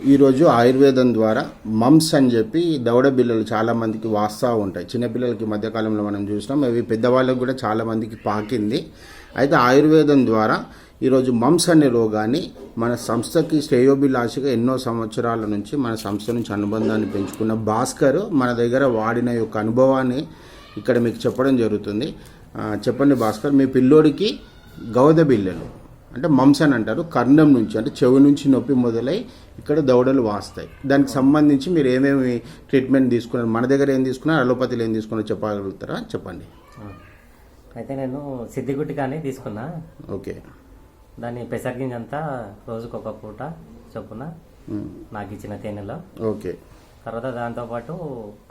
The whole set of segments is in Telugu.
ఈరోజు ఆయుర్వేదం ద్వారా మమ్స్ అని చెప్పి దవడ బిళ్ళలు చాలామందికి వాస్తా వాస్తూ ఉంటాయి. చిన్నపిల్లలకి మధ్యకాలంలో మనం చూసినాం. అవి పెద్దవాళ్ళకి కూడా చాలామందికి పాకింది. అయితే ఆయుర్వేదం ద్వారా ఈరోజు మమ్స్ అనే రోగాన్ని మన సంస్థకి శ్రేయోభిలాషిగా ఎన్నో సంవత్సరాల నుంచి మన సంస్థ నుంచి అనుబంధాన్ని పెంచుకున్న భాస్కర్ మన దగ్గర వాడిన యొక్క అనుభవాన్ని ఇక్కడ మీకు చెప్పడం జరుగుతుంది. చెప్పండి భాస్కర్ మీ పిల్లోడికి గౌద బిళ్ళలు అంటే మమ్స్ అని అంటారు కర్ణం నుంచి అంటే చెవి నుంచి నొప్పి మొదలై ఇక్కడ దవడలు వాస్తాయి. దానికి సంబంధించి మీరు ఏమేమి ట్రీట్మెంట్ తీసుకున్నారు మన దగ్గర ఏం తీసుకున్నారు అలోపతిలో ఏం తీసుకున్నారో చెప్పగలుగుతారా? చెప్పండి. అయితే నేను సిద్ధిగుట్టి కానీ తీసుకున్నా. ఓకే. దాన్ని పెసరగింజ అంతా రోజుకు ఒక పూట చొప్పున నాకు ఇచ్చిన తేనెలో. ఓకే. తర్వాత దాంతోపాటు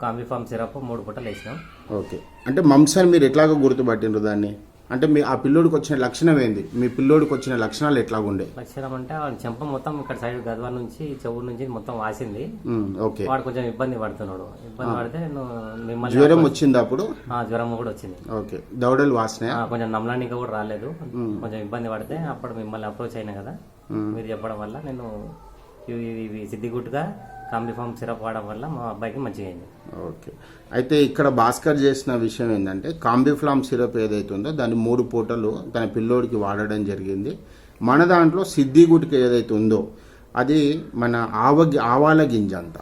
కాంబిఫామ్ సిరప్ మూడు పూటలు వేసినాం. ఓకే. అంటే మమ్స్ అని మీరు ఎట్లాగో గుర్తుపట్టిండ్రు దాన్ని? అంటే మీ ఆ పిల్లోడికి వచ్చిన లక్షణం ఏంది? మీ పిల్లోడికి వచ్చిన లక్షణాలు ఎట్లాగుండే? లక్షణం అంటే వాడి చెంప మొత్తం ఇక్కడ సైడ్ గద్వ నుంచి చెవు నుంచి మొత్తం వాసింది. ఓకే. వాడు కొంచెం ఇబ్బంది పడుతున్నాడు. ఇబ్బంది పడితే మిమ్మల్ని జ్వరం వచ్చింది అప్పుడు? ఆ, జ్వరం కూడా వచ్చింది. ఓకే. దవడలు వాసినాయా? కొంచెం నమ్మలానికి కూడా రాలేదు. కొంచెం ఇబ్బంది పడితే అప్పుడు మిమ్మల్ని అప్రోచ్ అయినా కదా. మీరు చెప్పడం వల్ల నేను ఇవి ఇవి సిద్ధిగుట్టుగా కాంబిఫామ్ సిరప్ వాడడం వల్ల మా అబ్బాయికి మంచిగా అయింది. ఓకే. అయితే ఇక్కడ భాస్కర్ చేసిన విషయం ఏంటంటే కాంబిఫ్లామ్ సిరప్ ఏదైతే ఉందో దాన్ని మూడు పూటలు తన పిల్లోడికి వాడడం జరిగింది. మన దాంట్లో సిద్ధిగుటికి ఏదైతే ఉందో అది మన ఆవ ఆవాల గింజ అంత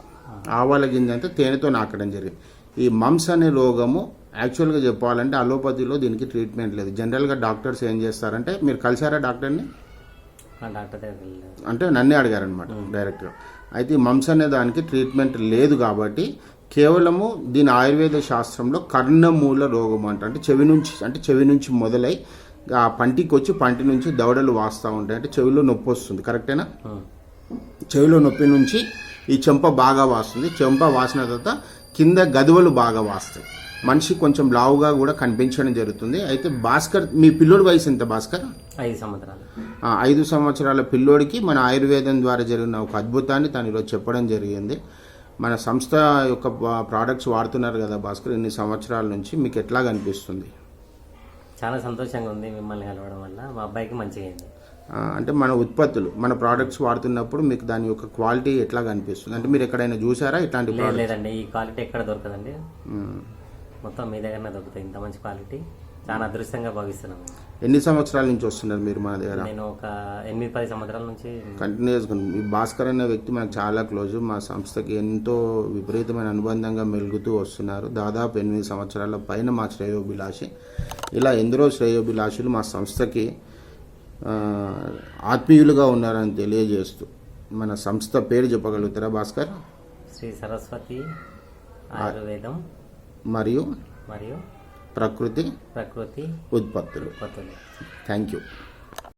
ఆవాల గింజ అంతా తేనెతో నాకడం జరిగింది. ఈ మమ్స్ అనే రోగము యాక్చువల్గా చెప్పాలంటే అలోపతిలో దీనికి ట్రీట్మెంట్ లేదు. జనరల్గా డాక్టర్స్ ఏం చేస్తారంటే మీరు కలిసారా డాక్టర్ని? అంటే నన్నే అడిగారనమాట డైరెక్ట్గా. అయితే ఈ మమ్స్ అనే దానికి ట్రీట్మెంట్ లేదు కాబట్టి కేవలము దీని ఆయుర్వేద శాస్త్రంలో కర్ణమూల రోగం అంట అంటే చెవి నుంచి అంటే చెవి నుంచి మొదలై ఆ పంటికి వచ్చి పంటి నుంచి దవడలు వాస్తూ ఉంటాయి అంటే చెవిలో నొప్పి వస్తుంది. కరెక్టేనా. చెవిలో నొప్పి నుంచి ఈ చెంప బాగా వాస్తుంది. చెంప వాసిన తర్వాత కింద గదువలు బాగా వాస్తాయి. మనిషి కొంచెం లావుగా కూడా కనిపించడం జరుగుతుంది. అయితే భాస్కర్ మీ పిల్లోడి వయసు ఎంత భాస్కర్? ఐదు సంవత్సరాలు. ఐదు సంవత్సరాల పిల్లోడికి మన ఆయుర్వేదం ద్వారా జరిగిన ఒక అద్భుతాన్ని తను ఈరోజు చెప్పడం జరిగింది. మన సంస్థ యొక్క ప్రోడక్ట్స్ వాడుతున్నారు కదా భాస్కర్ ఇన్ని సంవత్సరాల నుంచి మీకు ఎట్లా కనిపిస్తుంది చాలా సంతోషంగా ఉంది మిమ్మల్ని కలవడం వల్ల. మా అబ్బాయికి మంచిగా అయింది. అంటే మన ఉత్పత్తులు మన ప్రోడక్ట్స్ వాడుతున్నప్పుడు మీకు దాని యొక్క క్వాలిటీ ఎట్లా కనిపిస్తుంది అంటే మీరు ఎక్కడైనా చూసారా ఇట్లాంటి లేదు లేదండి. ఈ క్వాలిటీ ఎక్కడ దొరకదండి. మొత్తం మీ దగ్గరనే దొరుకుతాయి. ఇంత మంచి క్వాలిటీ. చాలా అదృష్టంగా భావిస్తున్నాను ఎన్ని సంవత్సరాల నుంచి వస్తున్నారు మీరు మన దగ్గర? నేను ఒక ఎనిమిది పది సంవత్సరాల నుంచి కంటిన్యూస్గా ఈ భాస్కర్ అనే వ్యక్తి మనకు చాలా క్లోజ్. మా సంస్థకి ఎంతో విపరీతమైన అనుబంధంగా మెలుగుతూ వస్తున్నారు. దాదాపు ఎనిమిది సంవత్సరాల పైన మా శ్రేయోభిలాషి. ఇలా ఎందరో శ్రేయోభిలాషులు మా సంస్థకి ఆత్మీయులుగా ఉన్నారని తెలియజేస్తూ మన సంస్థ పేరు చెప్పగలుగుతారా భాస్కర్? శ్రీ సరస్వతి ఆయుర్వేదం. మరియు మరియు ప్రకృతి ప్రకృతి ఉత్పత్తులు ఉత్పత్తులు థ్యాంక్ యూ